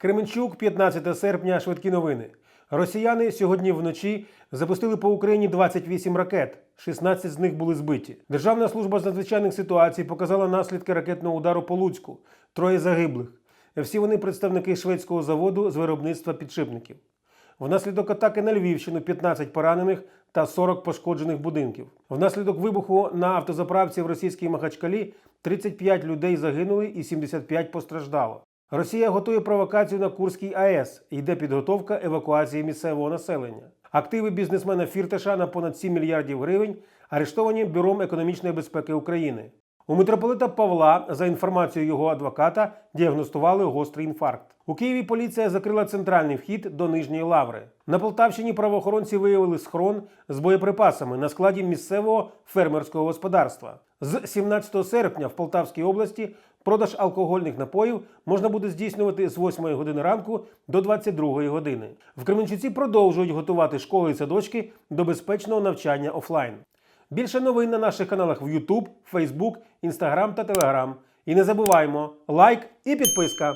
Кременчук, 15 серпня. Швидкі новини. Росіяни сьогодні вночі запустили по Україні 28 ракет. 16 з них були збиті. Державна служба з надзвичайних ситуацій показала наслідки ракетного удару по Луцьку. Троє загиблих. Всі вони представники шведського заводу з виробництва підшипників. Внаслідок атаки на Львівщину 15 поранених та 40 пошкоджених будинків. Внаслідок вибуху на автозаправці в російській Махачкалі 35 людей загинули і 75 постраждало. Росія готує провокацію на Курській АЕС. Йде підготовка евакуації місцевого населення. Активи бізнесмена Фірташа на понад 7 мільярдів гривень арештовані Бюром економічної безпеки України. У митрополита Павла, за інформацією його адвоката, діагностували гострий інфаркт. У Києві поліція закрила центральний вхід до Нижньої лаври. На Полтавщині правоохоронці виявили схрон з боєприпасами на складі місцевого фермерського господарства. З 17 серпня в Полтавській області продаж алкогольних напоїв можна буде здійснювати з 8 години ранку до 22 години. В Кременчуці продовжують готувати школи і садочки до безпечного навчання офлайн. Більше новин на наших каналах в YouTube, Facebook, Instagram та Telegram. І не забуваємо лайк і підписка.